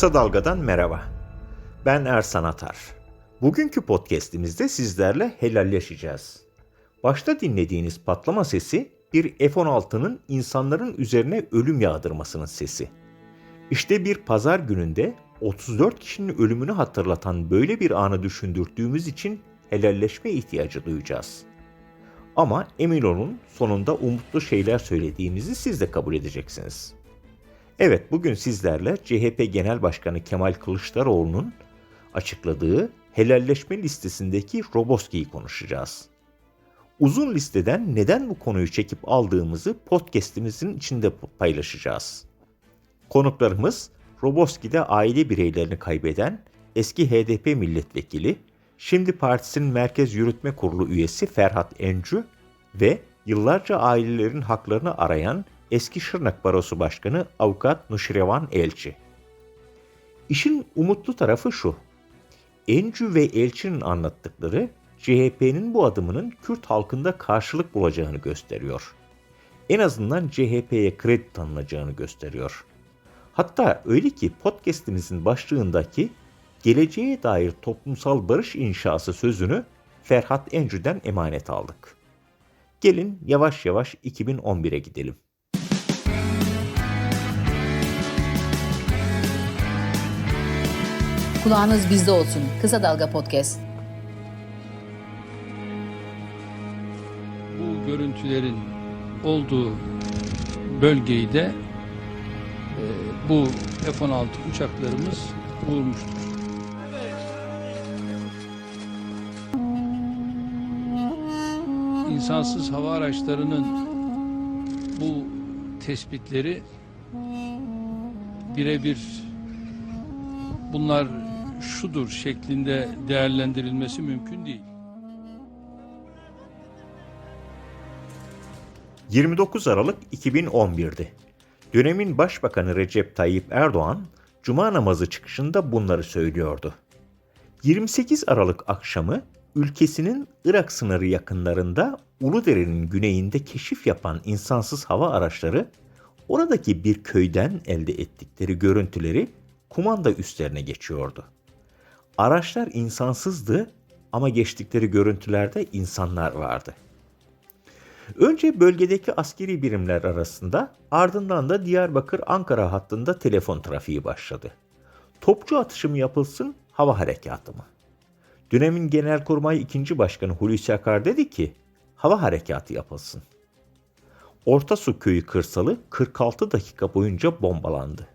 Kısa Dalga'dan merhaba. Ben Ersan Atar. Bugünkü podcast'imizde sizlerle helalleşeceğiz. Başta dinlediğiniz patlama sesi bir F-16'nın insanların üzerine ölüm yağdırmasının sesi. İşte bir pazar gününde 34 kişinin ölümünü hatırlatan böyle bir anı düşündürttüğümüz için helalleşme ihtiyacı duyacağız. Ama emin sonunda umutlu şeyler söylediğimizi siz de kabul edeceksiniz. Evet bugün sizlerle CHP Genel Başkanı Kemal Kılıçdaroğlu'nun açıkladığı helalleşme listesindeki Roboski'yi konuşacağız. Uzun listeden neden bu konuyu çekip aldığımızı podcast'imizin içinde paylaşacağız. Konuklarımız Roboski'de aile bireylerini kaybeden eski HDP milletvekili, şimdi partisinin Merkez Yürütme Kurulu üyesi Ferhat Encü ve yıllarca ailelerin haklarını arayan eski Şırnak Barosu Başkanı Avukat Nuşrevan Elçi. İşin umutlu tarafı şu. Encü ve Elçi'nin anlattıkları CHP'nin bu adımının Kürt halkında karşılık bulacağını gösteriyor. En azından CHP'ye kredi tanınacağını gösteriyor. Hatta öyle ki podcast'imizin başlığındaki geleceğe dair toplumsal barış inşası sözünü Ferhat Encü'den emanet aldık. Gelin yavaş yavaş 2011'e gidelim. Kulağınız bizde olsun. Kısa Dalga Podcast. bu görüntülerin olduğu bölgeyi de e, bu F-16 uçaklarımız vurmuştur. İnsansız hava araçlarının bu tespitleri birebir bunlar şudur şeklinde değerlendirilmesi mümkün değil. 29 Aralık 2011'di. Dönemin Başbakanı Recep Tayyip Erdoğan, Cuma namazı çıkışında bunları söylüyordu. 28 Aralık akşamı ülkesinin Irak sınırı yakınlarında Uludere'nin güneyinde keşif yapan insansız hava araçları oradaki bir köyden elde ettikleri görüntüleri kumanda üstlerine geçiyordu. Araçlar insansızdı ama geçtikleri görüntülerde insanlar vardı. Önce bölgedeki askeri birimler arasında ardından da Diyarbakır-Ankara hattında telefon trafiği başladı. Topçu atışı mı yapılsın, hava harekatı mı? Dönemin Genelkurmay 2. Başkanı Hulusi Akar dedi ki, hava harekatı yapılsın. Orta Su köyü kırsalı 46 dakika boyunca bombalandı.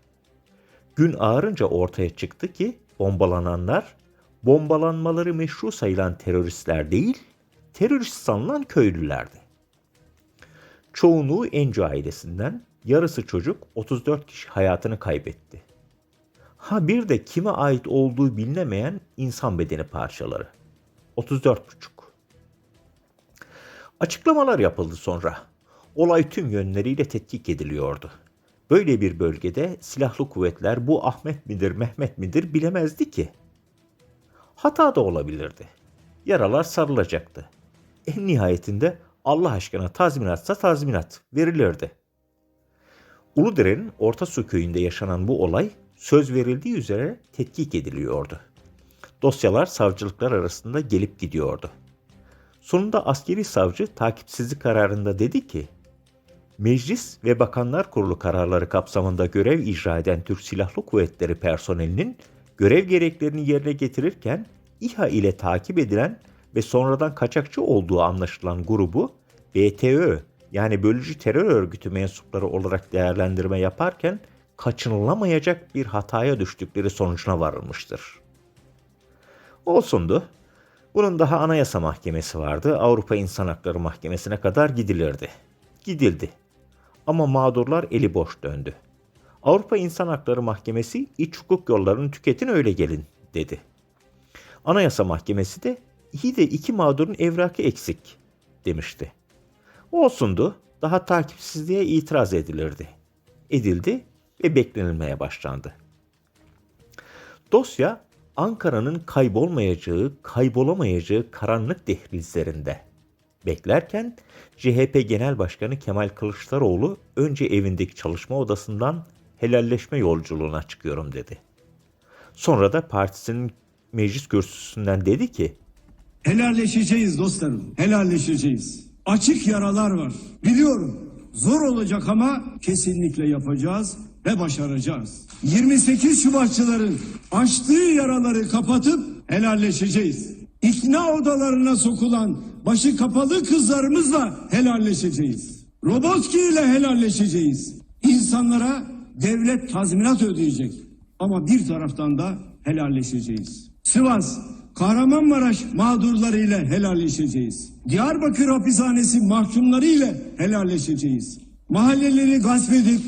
Gün ağarınca ortaya çıktı ki bombalananlar bombalanmaları meşru sayılan teröristler değil, terörist sanılan köylülerdi. Çoğunluğu Encu ailesinden, yarısı çocuk 34 kişi hayatını kaybetti. Ha bir de kime ait olduğu bilinemeyen insan bedeni parçaları. 34,5. Açıklamalar yapıldı sonra. Olay tüm yönleriyle tetkik ediliyordu. Böyle bir bölgede silahlı kuvvetler bu Ahmet midir Mehmet midir bilemezdi ki. Hata da olabilirdi. Yaralar sarılacaktı. En nihayetinde Allah aşkına tazminatsa tazminat verilirdi. Uludere'nin Orta Su köyünde yaşanan bu olay söz verildiği üzere tetkik ediliyordu. Dosyalar savcılıklar arasında gelip gidiyordu. Sonunda askeri savcı takipsizlik kararında dedi ki, Meclis ve Bakanlar Kurulu kararları kapsamında görev icra eden Türk Silahlı Kuvvetleri personelinin görev gereklerini yerine getirirken İHA ile takip edilen ve sonradan kaçakçı olduğu anlaşılan grubu BTÖ yani bölücü terör örgütü mensupları olarak değerlendirme yaparken kaçınılamayacak bir hataya düştükleri sonucuna varılmıştır. Olsundu. Bunun daha Anayasa Mahkemesi vardı. Avrupa İnsan Hakları Mahkemesi'ne kadar gidilirdi. Gidildi. Ama mağdurlar eli boş döndü. Avrupa İnsan Hakları Mahkemesi iç hukuk yollarını tüketin öyle gelin dedi. Anayasa Mahkemesi de iyi de iki mağdurun evrakı eksik demişti. Olsundu daha takipsizliğe itiraz edilirdi. Edildi ve beklenilmeye başlandı. Dosya Ankara'nın kaybolmayacağı, kaybolamayacağı karanlık dehlizlerinde. Beklerken CHP Genel Başkanı Kemal Kılıçdaroğlu önce evindeki çalışma odasından helalleşme yolculuğuna çıkıyorum dedi. Sonra da partisinin meclis kürsüsünden dedi ki Helalleşeceğiz dostlarım. Helalleşeceğiz. Açık yaralar var. Biliyorum. Zor olacak ama kesinlikle yapacağız ve başaracağız. 28 Şubatçıların açtığı yaraları kapatıp helalleşeceğiz. İkna odalarına sokulan başı kapalı kızlarımızla helalleşeceğiz. Robotki ile helalleşeceğiz. İnsanlara devlet tazminat ödeyecek. Ama bir taraftan da helalleşeceğiz. Sivas, Kahramanmaraş mağdurları ile helalleşeceğiz. Diyarbakır hapishanesi mahkumları ile helalleşeceğiz. Mahalleleri gasp edip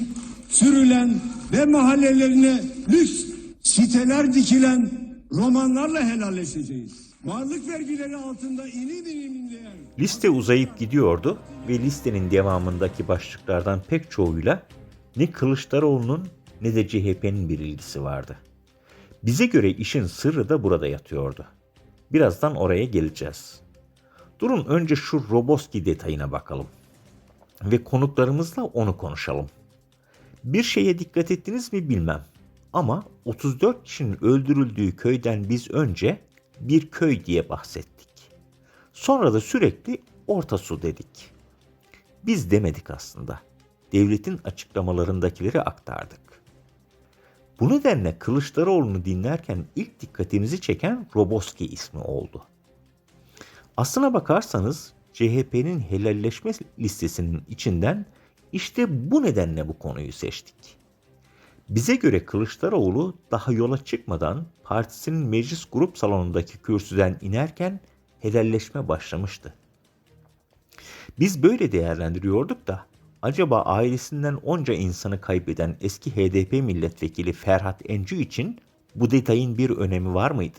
sürülen ve mahallelerine lüks siteler dikilen romanlarla helalleşeceğiz. Varlık vergileri altında inim inim inleyen Liste uzayıp gidiyordu ve listenin devamındaki başlıklardan pek çoğuyla ne Kılıçdaroğlu'nun ne de CHP'nin bir ilgisi vardı. Bize göre işin sırrı da burada yatıyordu. Birazdan oraya geleceğiz. Durun önce şu Roboski detayına bakalım. Ve konuklarımızla onu konuşalım. Bir şeye dikkat ettiniz mi bilmem. Ama 34 kişinin öldürüldüğü köyden biz önce bir köy diye bahsettik. Sonra da sürekli orta su dedik. Biz demedik aslında. Devletin açıklamalarındakileri aktardık. Bu nedenle Kılıçdaroğlu'nu dinlerken ilk dikkatimizi çeken Roboski ismi oldu. Aslına bakarsanız CHP'nin helalleşme listesinin içinden işte bu nedenle bu konuyu seçtik. Bize göre Kılıçdaroğlu daha yola çıkmadan partisinin meclis grup salonundaki kürsüden inerken helalleşme başlamıştı. Biz böyle değerlendiriyorduk da acaba ailesinden onca insanı kaybeden eski HDP milletvekili Ferhat Encü için bu detayın bir önemi var mıydı?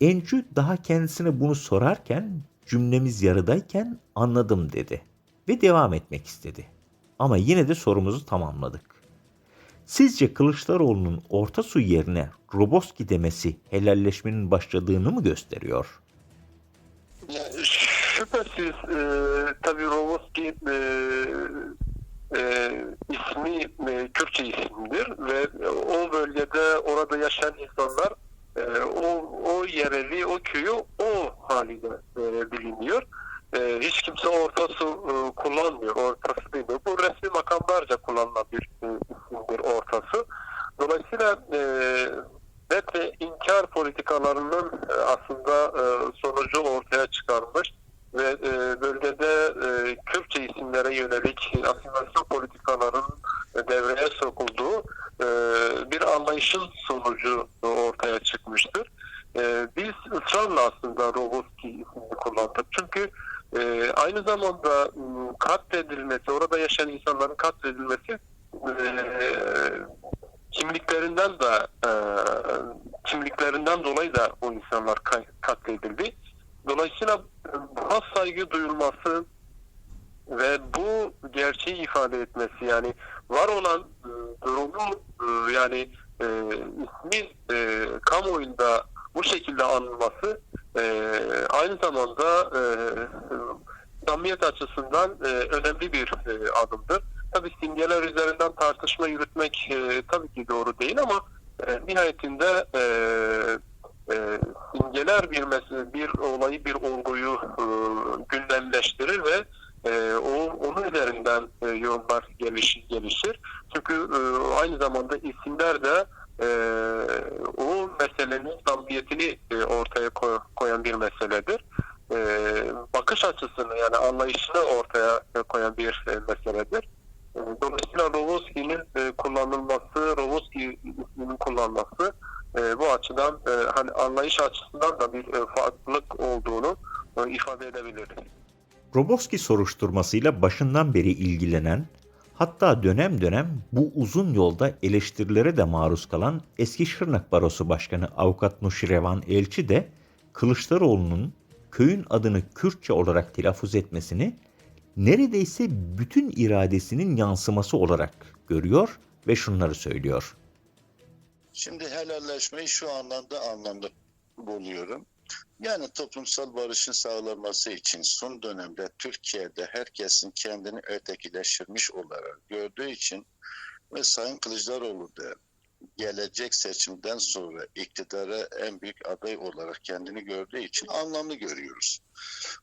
Encü daha kendisine bunu sorarken cümlemiz yarıdayken anladım dedi ve devam etmek istedi. Ama yine de sorumuzu tamamladık. Sizce Kılıçdaroğlu'nun orta su yerine Roboski demesi helalleşmenin başladığını mı gösteriyor? Şüphesiz e, tabii Roboski e, e, ismi e, Kürtçe isimdir ve o bölgede orada yaşayan insanlar e, o, o yereli, o köyü o haliyle e, biliniyor. E, hiç kimse orta su e, kullanmıyor, ortası değil. Bu resmi makamlarca kullanılan bir e, isimdir ortası. Dolayısıyla e, net ve inkar politikalarının e, aslında e, sonucu ortaya çıkarmış ve e, bölgede e, Kürtçe isimlere yönelik asimilasyon politikaların devreye sokulduğu e, bir anlayışın sonucu ortaya çıkmıştır. E, biz ısrarla aslında Roboski ismini kullandık. Çünkü e, aynı zamanda m, katledilmesi, orada yaşayan insanların katledilmesi e, kimliklerinden de e, kimliklerinden dolayı da o insanlar kay- katledildi. Dolayısıyla e, buna saygı duyulması ve bu gerçeği ifade etmesi yani var olan e, durumu e, yani e, ismi e, kamuoyunda bu şekilde anılması e, aynı zamanda e, samimiyet açısından e, önemli bir e, adımdır. Tabii simgeler üzerinden tartışma yürütmek e, tabii ki doğru değil ama e, nihayetinde e, e, simgeler bir mes- bir olayı bir olguyu e, gündemleştirir ve e, o onun üzerinden e, yorumlar gelişir, gelişir. Çünkü e, aynı zamanda isimler de e, o meselenin samimiyetini e, ortaya koy- koyan bir meseledir. E, bakış açısını yani anlayışını ortaya koyan bir e, meseledir. E, Dolayısıyla Rovoski'nin e, kullanılması, Rovoski isminin kullanılması e, bu açıdan e, hani anlayış açısından da bir e, farklılık olduğunu e, ifade edebiliriz. Roboski soruşturmasıyla başından beri ilgilenen, hatta dönem dönem bu uzun yolda eleştirilere de maruz kalan eski Şırnak Barosu Başkanı Avukat Nuşirevan Elçi de Kılıçdaroğlu'nun köyün adını Kürtçe olarak telaffuz etmesini neredeyse bütün iradesinin yansıması olarak görüyor ve şunları söylüyor. Şimdi helalleşmeyi şu anlamda anlamda buluyorum. Yani toplumsal barışın sağlanması için son dönemde Türkiye'de herkesin kendini ötekileştirmiş olarak gördüğü için ve Sayın Kılıçdaroğlu da gelecek seçimden sonra iktidara en büyük aday olarak kendini gördüğü için anlamlı görüyoruz.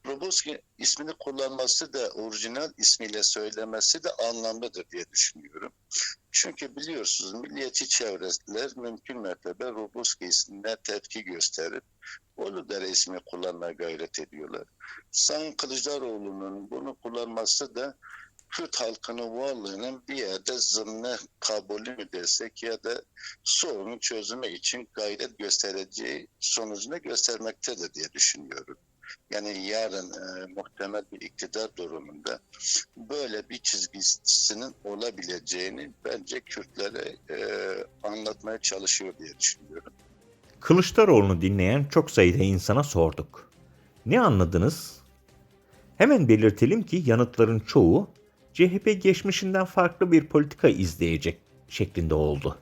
Roboski ismini kullanması da orijinal ismiyle söylemesi de anlamlıdır diye düşünüyorum. Çünkü biliyorsunuz milliyetçi çevreler mümkün mertebe Roboski ismine tepki gösterip Uludere ismi kullanmaya gayret ediyorlar. Sayın Kılıçdaroğlu'nun bunu kullanması da Kürt halkının varlığının bir yerde zımne kabulü mü desek ya da sorunun çözümü için gayret göstereceği sonucunu göstermektedir diye düşünüyorum. Yani yarın e, muhtemel bir iktidar durumunda böyle bir çizgisinin olabileceğini bence Kürtlere e, anlatmaya çalışıyor diye düşünüyorum. Kılıçdaroğlu'nu dinleyen çok sayıda insana sorduk. Ne anladınız? Hemen belirtelim ki yanıtların çoğu CHP geçmişinden farklı bir politika izleyecek şeklinde oldu.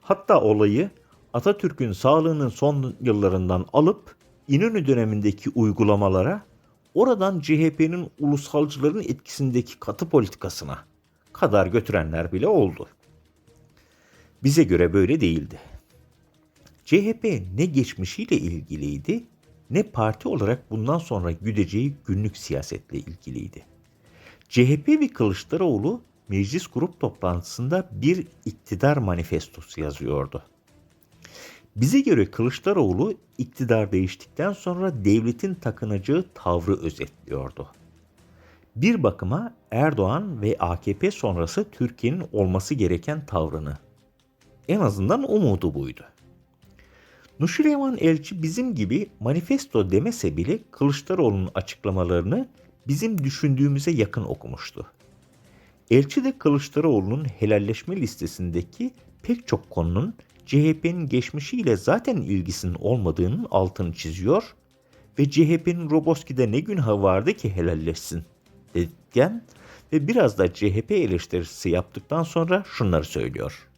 Hatta olayı Atatürk'ün sağlığının son yıllarından alıp İnönü dönemindeki uygulamalara, oradan CHP'nin ulusalcıların etkisindeki katı politikasına kadar götürenler bile oldu. Bize göre böyle değildi. CHP ne geçmişiyle ilgiliydi ne parti olarak bundan sonra güdeceği günlük siyasetle ilgiliydi. CHP ve Kılıçdaroğlu meclis grup toplantısında bir iktidar manifestosu yazıyordu. Bize göre Kılıçdaroğlu iktidar değiştikten sonra devletin takınacağı tavrı özetliyordu. Bir bakıma Erdoğan ve AKP sonrası Türkiye'nin olması gereken tavrını. En azından umudu buydu. Nuşirevan Elçi bizim gibi manifesto demese bile Kılıçdaroğlu'nun açıklamalarını bizim düşündüğümüze yakın okumuştu. Elçi de Kılıçdaroğlu'nun helalleşme listesindeki pek çok konunun CHP'nin geçmişiyle zaten ilgisinin olmadığının altını çiziyor ve CHP'nin Roboski'de ne günahı vardı ki helalleşsin dedikten ve biraz da CHP eleştirisi yaptıktan sonra şunları söylüyor.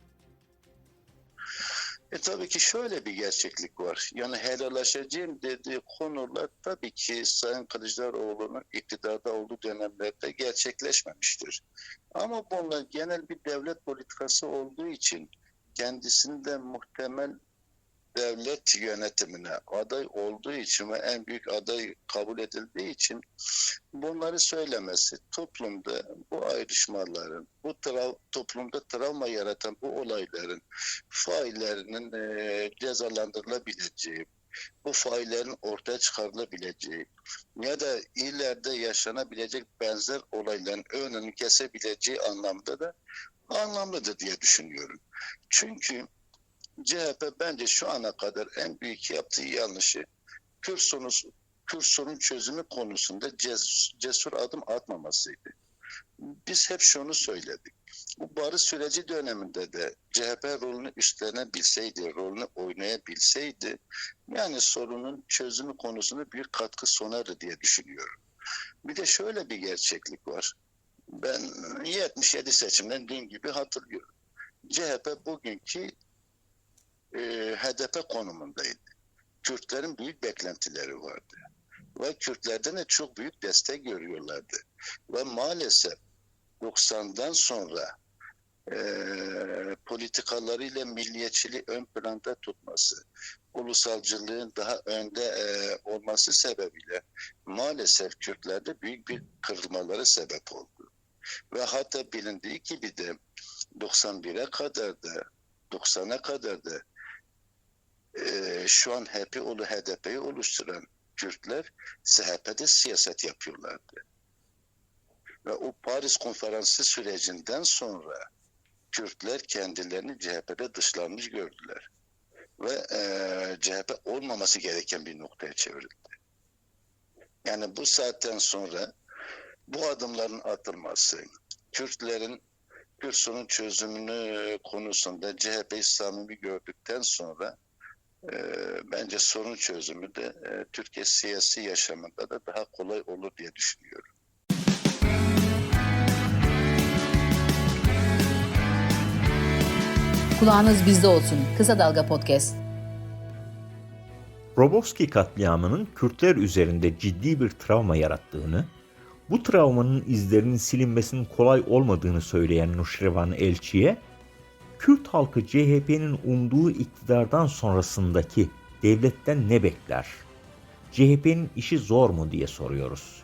E tabii ki şöyle bir gerçeklik var. Yani helallaşacağım dediği konular tabii ki Sayın Kılıçdaroğlu'nun iktidarda olduğu dönemlerde gerçekleşmemiştir. Ama bunlar genel bir devlet politikası olduğu için kendisinde muhtemel devlet yönetimine aday olduğu için ve en büyük aday kabul edildiği için bunları söylemesi toplumda bu ayrışmaların, bu trav- toplumda travma yaratan bu olayların faillerinin e, cezalandırılabileceği, bu faillerin ortaya çıkarılabileceği ya da ileride yaşanabilecek benzer olayların önünü kesebileceği anlamda da anlamlıdır diye düşünüyorum. Çünkü CHP bence şu ana kadar en büyük yaptığı yanlışı Kürt sorunu, Kürt sorun çözümü konusunda ces- cesur adım atmamasıydı. Biz hep şunu söyledik. Bu barış süreci döneminde de CHP rolünü üstlenebilseydi, rolünü oynayabilseydi yani sorunun çözümü konusunda bir katkı sunardı diye düşünüyorum. Bir de şöyle bir gerçeklik var. Ben 77 seçimden dün gibi hatırlıyorum. CHP bugünkü e, HDP konumundaydı. Kürtlerin büyük beklentileri vardı. Ve Kürtlerden de çok büyük destek görüyorlardı. Ve maalesef 90'dan sonra e, politikalarıyla milliyetçiliği ön planda tutması, ulusalcılığın daha önde e, olması sebebiyle maalesef Kürtlerde büyük bir kırılmalara sebep oldu. Ve hatta bilindiği gibi de 91'e kadar da 90'a kadar da e, şu an HP olu HDP'yi oluşturan Kürtler CHP'de siyaset yapıyorlardı. Ve o Paris konferansı sürecinden sonra Kürtler kendilerini CHP'de dışlanmış gördüler. Ve e, CHP olmaması gereken bir noktaya çevrildi. Yani bu saatten sonra bu adımların atılması, Kürtlerin Kürt sorun çözümünü konusunda CHP'yi samimi gördükten sonra e, bence sorun çözümü de e, Türkiye siyasi yaşamında da daha kolay olur diye düşünüyorum. Kulağınız bizde olsun. Kısa Dalga Podcast. Roboski katliamının Kürtler üzerinde ciddi bir travma yarattığını, bu travmanın izlerinin silinmesinin kolay olmadığını söyleyen Nuşrevan Elçi'ye, Kürt halkı CHP'nin umduğu iktidardan sonrasındaki devletten ne bekler? CHP'nin işi zor mu diye soruyoruz.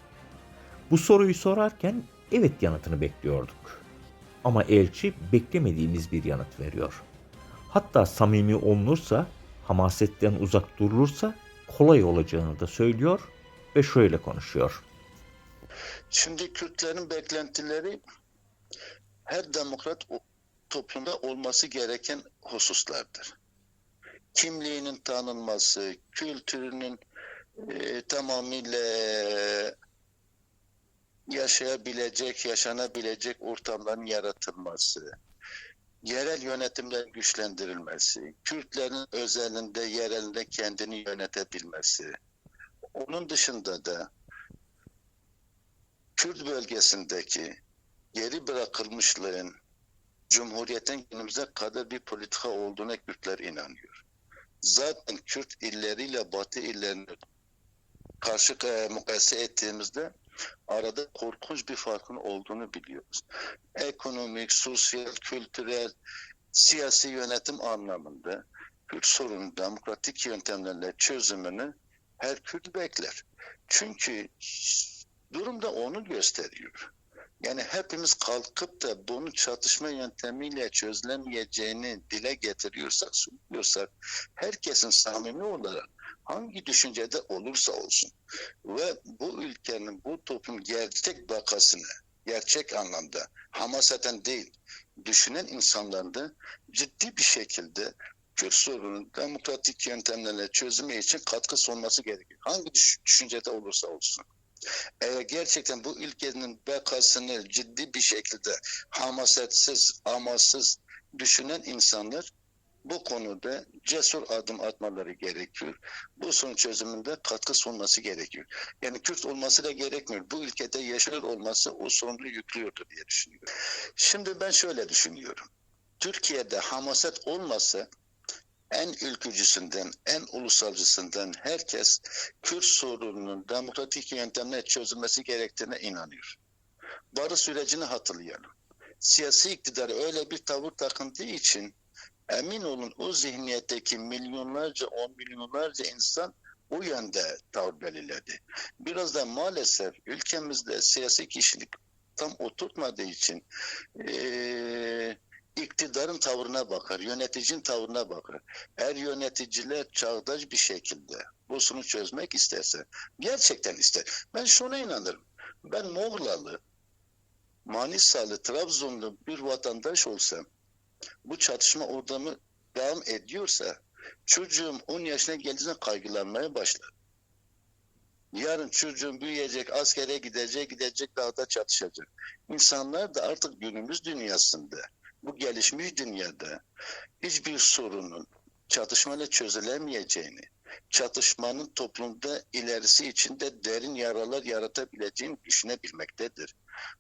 Bu soruyu sorarken evet yanıtını bekliyorduk. Ama elçi beklemediğimiz bir yanıt veriyor. Hatta samimi olunursa, hamasetten uzak durulursa kolay olacağını da söylüyor ve şöyle konuşuyor. Şimdi Kürtlerin beklentileri her demokrat toplumda olması gereken hususlardır. Kimliğinin tanınması, kültürünün e, tamamıyla yaşayabilecek, yaşanabilecek ortamların yaratılması, yerel yönetimlerin güçlendirilmesi, Kürtlerin özelinde, yerelinde kendini yönetebilmesi. Onun dışında da Kürt bölgesindeki geri bırakılmışlığın Cumhuriyet'in günümüze kadar bir politika olduğuna Kürtler inanıyor. Zaten Kürt illeriyle Batı illerini karşı e, mukayese ettiğimizde arada korkunç bir farkın olduğunu biliyoruz. Ekonomik, sosyal, kültürel, siyasi yönetim anlamında Kürt sorunun demokratik yöntemlerle çözümünü her Kürt bekler. Çünkü durum da onu gösteriyor. Yani hepimiz kalkıp da bunun çatışma yöntemiyle çözülemeyeceğini dile getiriyorsak, söylüyorsak herkesin samimi olarak hangi düşüncede olursa olsun ve bu ülkenin, bu toplum gerçek vakasını, gerçek anlamda hamasaten değil, düşünen insanların da ciddi bir şekilde Kürt sorunun demokratik yöntemlerle çözümü için katkı sunması gerekiyor. Hangi düş- düşüncede olursa olsun. Eğer gerçekten bu ülkenin bekasını ciddi bir şekilde hamasetsiz, amaçsız düşünen insanlar bu konuda cesur adım atmaları gerekiyor. Bu sorun çözümünde katkı sunması gerekiyor. Yani Kürt olması da gerekmiyor. Bu ülkede yaşıyor olması o sorumluluğu yüklüyordu diye düşünüyorum. Şimdi ben şöyle düşünüyorum. Türkiye'de hamaset olmasa en ülkücüsünden, en ulusalcısından herkes Kürt sorununun demokratik yöntemle çözülmesi gerektiğine inanıyor. Barış sürecini hatırlayalım. Siyasi iktidar öyle bir tavır takındığı için emin olun o zihniyetteki milyonlarca, on milyonlarca insan o yönde tavır belirledi. Biraz da maalesef ülkemizde siyasi kişilik tam oturtmadığı için eee iktidarın tavrına bakar, yöneticinin tavrına bakar. Eğer yöneticiler çağdaş bir şekilde bu sorunu çözmek isterse, gerçekten ister. Ben şuna inanırım. Ben Moğlalı, Manisalı, Trabzonlu bir vatandaş olsam, bu çatışma ortamı devam ediyorsa, çocuğum 10 yaşına geldiğinde kaygılanmaya başlar. Yarın çocuğum büyüyecek, askere gidecek, gidecek dağda çatışacak. İnsanlar da artık günümüz dünyasında bu gelişmiş dünyada hiçbir sorunun çatışmayla çözülemeyeceğini, çatışmanın toplumda ilerisi içinde derin yaralar yaratabileceğini düşünebilmektedir.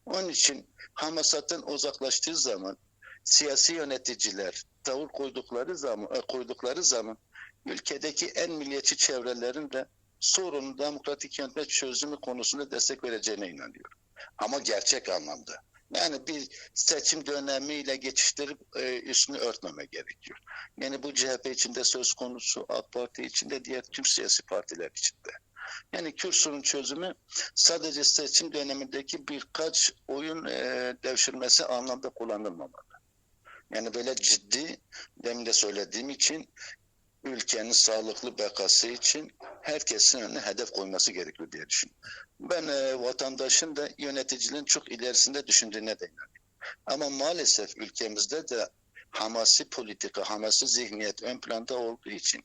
Onun için Hamasat'tan uzaklaştığı zaman siyasi yöneticiler tavır koydukları zaman e, koydukları zaman ülkedeki en milliyetçi çevrelerin de sorunun demokratik yöntemle çözümü konusunda destek vereceğine inanıyorum. Ama gerçek anlamda. Yani bir seçim dönemiyle geçiştirip e, üstünü örtmeme gerekiyor. Yani bu CHP içinde söz konusu, AK Parti içinde, diğer tüm siyasi partiler içinde. Yani Kürt sorun çözümü sadece seçim dönemindeki birkaç oyun e, devşirmesi anlamda kullanılmamalı. Yani böyle ciddi, demin de söylediğim için ülkenin sağlıklı bekası için herkesin önüne hedef koyması gerekiyor diye düşünüyorum. Ben e, vatandaşın da yöneticiliğin çok ilerisinde düşündüğüne de inanıyorum. Ama maalesef ülkemizde de hamasi politika, hamasi zihniyet ön planda olduğu için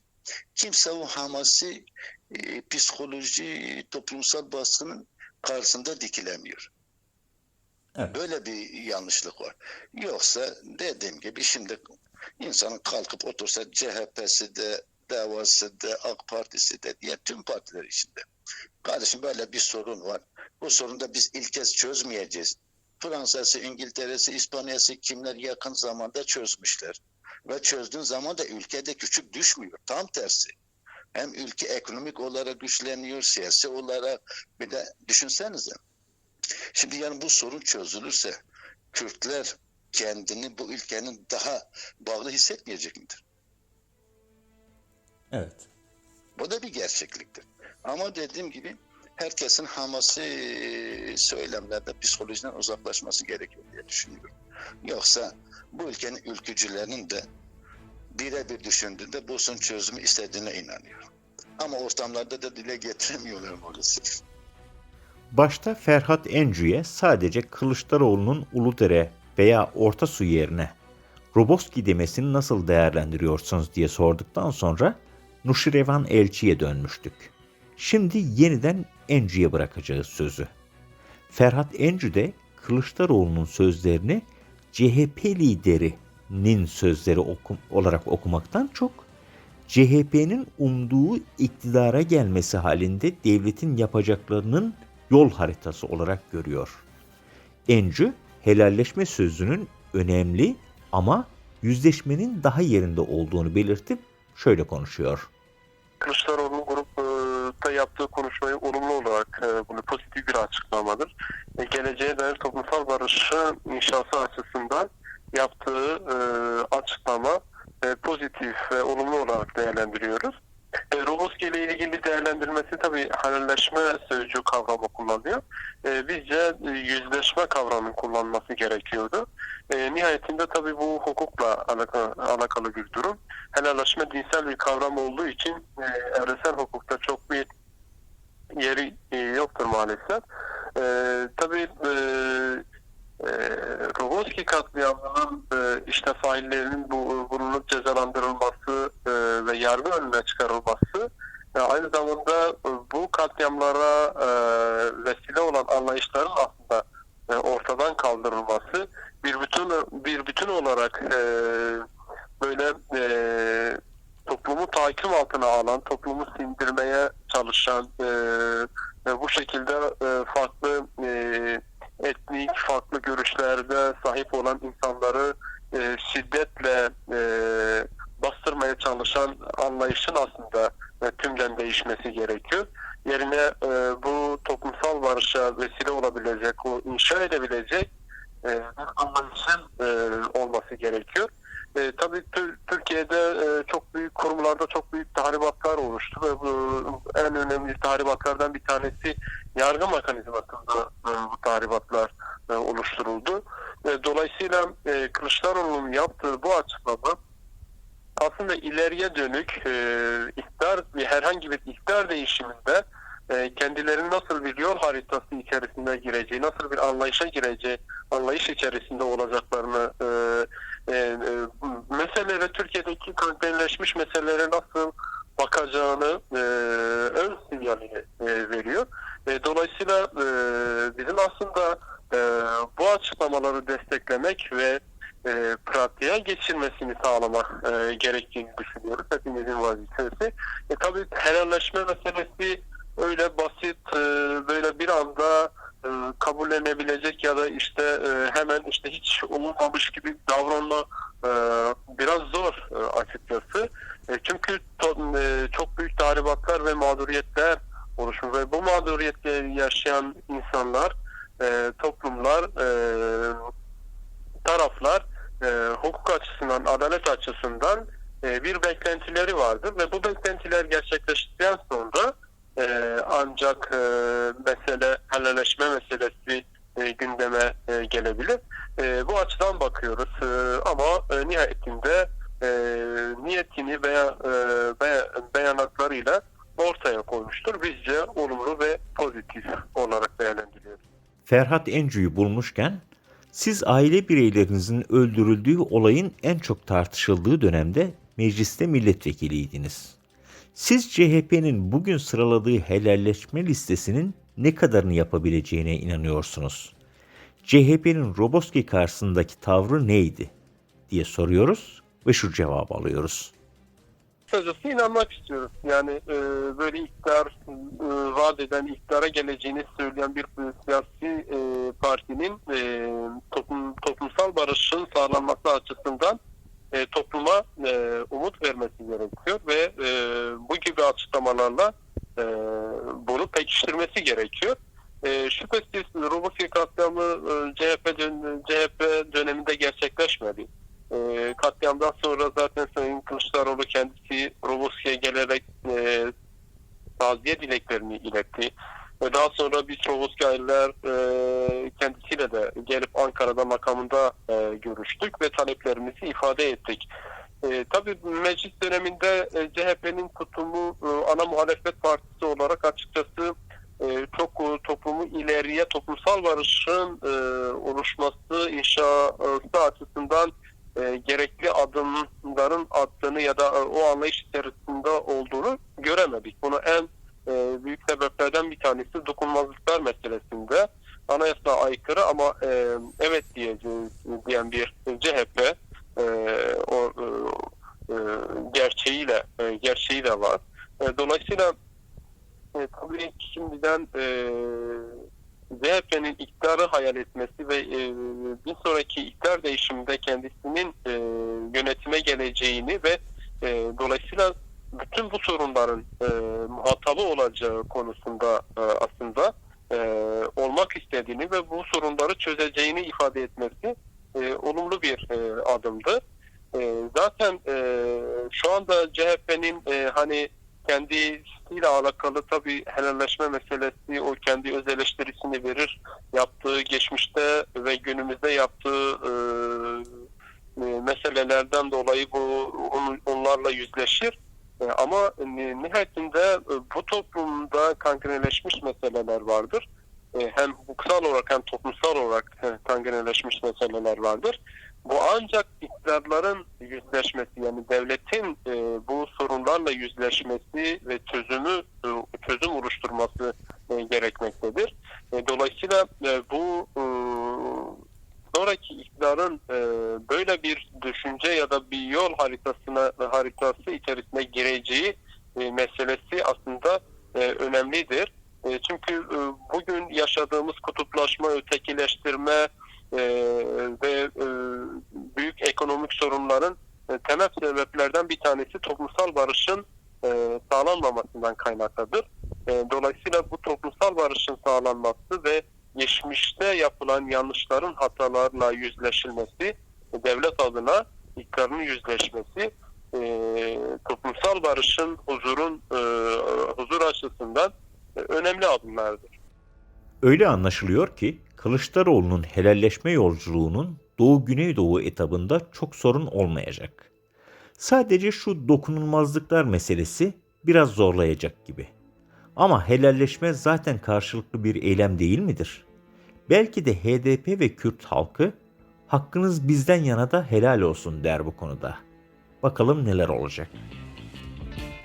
kimse o hamasi e, psikoloji, toplumsal baskının karşısında dikilemiyor. Evet. Böyle bir yanlışlık var. Yoksa dediğim gibi şimdi insanın kalkıp otursa CHP'si de, davası da, AK Partisi de diye tüm partiler içinde. Kardeşim böyle bir sorun var. Bu sorunu da biz ilk kez çözmeyeceğiz. Fransa'sı, İngiltere'si, İspanya'sı kimler yakın zamanda çözmüşler. Ve çözdüğün zaman da ülkede küçük düşmüyor. Tam tersi. Hem ülke ekonomik olarak güçleniyor, siyasi olarak. Bir de düşünsenize. Şimdi yani bu sorun çözülürse Kürtler kendini bu ülkenin daha bağlı hissetmeyecek midir? Evet. Bu da bir gerçekliktir. Ama dediğim gibi herkesin hamasi söylemlerde psikolojiden uzaklaşması gerekiyor diye düşünüyorum. Yoksa bu ülkenin ülkücülerinin de birebir düşündüğünde bu sorun çözümü istediğine inanıyorum. Ama ortamlarda da dile getiremiyorlar maalesef. Başta Ferhat Encü'ye sadece Kılıçdaroğlu'nun Uludere veya Orta Su yerine Roboski demesini nasıl değerlendiriyorsunuz diye sorduktan sonra Nuşirevan Elçi'ye dönmüştük. Şimdi yeniden Encü'ye bırakacağız sözü. Ferhat Encü de Kılıçdaroğlu'nun sözlerini CHP liderinin sözleri okum, olarak okumaktan çok CHP'nin umduğu iktidara gelmesi halinde devletin yapacaklarının yol haritası olarak görüyor. Encü, helalleşme sözünün önemli ama yüzleşmenin daha yerinde olduğunu belirtip şöyle konuşuyor. Kılıçdaroğlu'nun grupta yaptığı konuşmayı olumlu olarak e, bunu pozitif bir açıklamadır. E, Geleceğe dair toplumsal barışı inşası açısından yaptığı e, açıklama pozitif ve olumlu olarak değerlendiriyoruz. E, Roboski ile ilgili tabii halalleşme sözcüğü kavramı kullanıyor. E, bizce e, yüzleşme kavramı kullanması gerekiyordu. E, nihayetinde tabii bu hukukla alakalı, alakalı bir durum. Helalleşme dinsel bir kavram olduğu için e, evrensel hukukta çok bir yeri e, yoktur maalesef. E, tabii e, e, Roboski katliamının e, işte faillerinin bu, bulunup cezalandırılması e, ve yargı önüne çıkarılması e, aynı zamanda e, bu katliamlara e, vesile olan anlayışların aslında e, ortadan kaldırılması bir bütün bir bütün olarak e, böyle e, toplumu tahakküm altına alan, toplumu sindirmeye çalışan e, ve bu şekilde e, farklı e, etnik, farklı görüşlerde sahip olan insanları e, şiddetle e, bastırmaya çalışan anlayışın aslında e, tümden değişmesi gerekiyor. Yerine e, bu toplumsal barışa vesile olabilecek, o inşa edebilecek e, anlayışın e, olması gerekiyor. E, tabii Tür- Türkiye'de e, çok büyük kurumlarda çok büyük tahribatlar oluştu ve bu en önemli tahribatlardan bir tanesi yargı mekanizmasında e, bu tahribatlar e, oluşturuldu. E, dolayısıyla e, Kılıçdaroğlu'nun yaptığı bu açıklama aslında ileriye dönük e, iktidar herhangi bir iktidar değişiminde e, kendilerinin nasıl bir yol haritası içerisinde gireceği, nasıl bir anlayışa gireceği, anlayış içerisinde olacaklarını e, e, e, meselelere Türkiye'deki karakterleşmiş meselelere nasıl bakacağını e, ön sinyalini e, veriyor. E, dolayısıyla e, bizim aslında e, bu açıklamaları desteklemek ve e, pratiğe geçirmesini sağlamak e, gerektiğini düşünüyoruz. Hepimizin vazifesi. E, tabii helalleşme meselesi öyle basit, e, böyle bir anda e, kabullenebilecek ya da işte e, hemen işte hiç olmamış gibi davranma e, biraz zor e, açıkçası. E, çünkü çok büyük tahribatlar ve mağduriyetler oluşmuş ve bu mağduriyetleri yaşayan insanlar, toplumlar, taraflar hukuk açısından, adalet açısından bir beklentileri vardır ve bu beklentiler gerçekleştikten sonra e, ancak e, mesele helalleşme meselesi e, gündeme e, gelebilir. E, bu açıdan bakıyoruz E, ama e, nihayetinde e, niyetini veya e, be- beyanatlarıyla ortaya koymuştur. Bizce olumlu ve pozitif olarak değerlendiriyoruz. Ferhat Encü'yü bulmuşken siz aile bireylerinizin öldürüldüğü olayın en çok tartışıldığı dönemde mecliste milletvekiliydiniz. Siz CHP'nin bugün sıraladığı helalleşme listesinin ne kadarını yapabileceğine inanıyorsunuz? CHP'nin Roboski karşısındaki tavrı neydi? diye soruyoruz ve şu cevabı alıyoruz. Kısacası inanmak istiyoruz. Yani e, böyle iktidar e, vaat eden, iktidara geleceğini söyleyen bir siyasi e, partinin e, toplum, toplumsal barışın sağlanması açısından e, topluma e, umut vermesi gerekiyor ve e, bu gibi açıklamalarla e, bunu pekiştirmesi gerekiyor. E, şüphesiz Roboski katliamı e, CHP, CHP döneminde gerçek gerçekleşmedi. E, katliamdan sonra zaten Sayın Kılıçdaroğlu kendisi Roboski'ye gelerek e, taziye dileklerini iletti. Daha sonra biz Roboski aileler e, kendisiyle de gelip Ankara'da makamında e, görüştük ve taleplerimizi ifade ettik. E, tabii meclis döneminde e, CHP'nin tutumu e, ana muhalefet partisi olarak açıkçası e, çok e, toplumu ileriye toplumsal barışın e, oluşması inşası açısından e, gerekli adımların attığını ya da e, o anlayış içerisinde olduğunu göremedik. Bunu en e, büyük sebeplerden bir tanesi dokunmazlıklar meselesinde anayasa aykırı ama e, evet diyeceğiz diyen bir CHP e, o e, e, gerçeğiyle e, gerçeği de var. E, dolayısıyla e, tabii şimdiden e, CHP'nin iktidarı hayal etmesi ve e, bir sonraki iktidar değişiminde kendisinin e, yönetime geleceğini ve e, dolayısıyla bütün bu sorunların e, muhatabı olacağı konusunda e, aslında e, olmak istediğini ve bu sorunları çözeceğini ifade etmesi e, olumlu bir e, adımdı. E, zaten e, şu anda CHP'nin e, hani kendisiyle alakalı tabii helalleşme meselesi o kendi öz eleştirisini verir. Yaptığı geçmişte ve günümüzde yaptığı e, e, meselelerden dolayı bu on- onlarla yüzleşir. E, ama ni- nihayetinde e, bu toplumda kangreleşmiş meseleler vardır. E, hem hukuksal olarak hem toplumsal olarak e, kangreleşmiş meseleler vardır. Bu ancak iktidarların yüzleşmesi yani devletin e, bu sorunlarla yüzleşmesi ve çözümü e, çözüm oluşturması e, gerekmektedir. E, dolayısıyla e, bu e, sonraki iktidarın e, böyle bir düşünce ya da bir yol haritasına haritası içerisine gireceği e, meselesi aslında e, önemlidir. E, çünkü e, bugün yaşadığımız kutuplaşma, ötekileştirme e, ve e, büyük ekonomik sorunların e, temel sebeplerden bir tanesi toplumsal barışın e, sağlanmamasından kaynaklıdır. E, dolayısıyla bu toplumsal barışın sağlanması ve geçmişte yapılan yanlışların hatalarla yüzleşilmesi, devlet adına iktidarın yüzleşmesi, e, toplumsal barışın, huzurun e, huzur açısından e, önemli adımlardır. Öyle anlaşılıyor ki Kılıçdaroğlu'nun helalleşme yolculuğunun Doğu Güneydoğu etabında çok sorun olmayacak. Sadece şu dokunulmazlıklar meselesi biraz zorlayacak gibi. Ama helalleşme zaten karşılıklı bir eylem değil midir? Belki de HDP ve Kürt halkı hakkınız bizden yana da helal olsun der bu konuda. Bakalım neler olacak.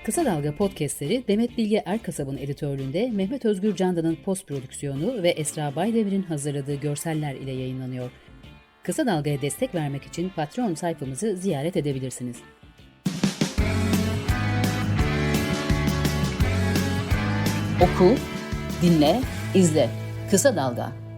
Kısa Dalga podcastleri Demet Bilge Erkasab'ın editörlüğünde Mehmet Özgür Candan'ın post prodüksiyonu ve Esra Baydemir'in hazırladığı görseller ile yayınlanıyor. Kısa Dalga'ya destek vermek için Patreon sayfamızı ziyaret edebilirsiniz. Oku, dinle, izle. Kısa Dalga.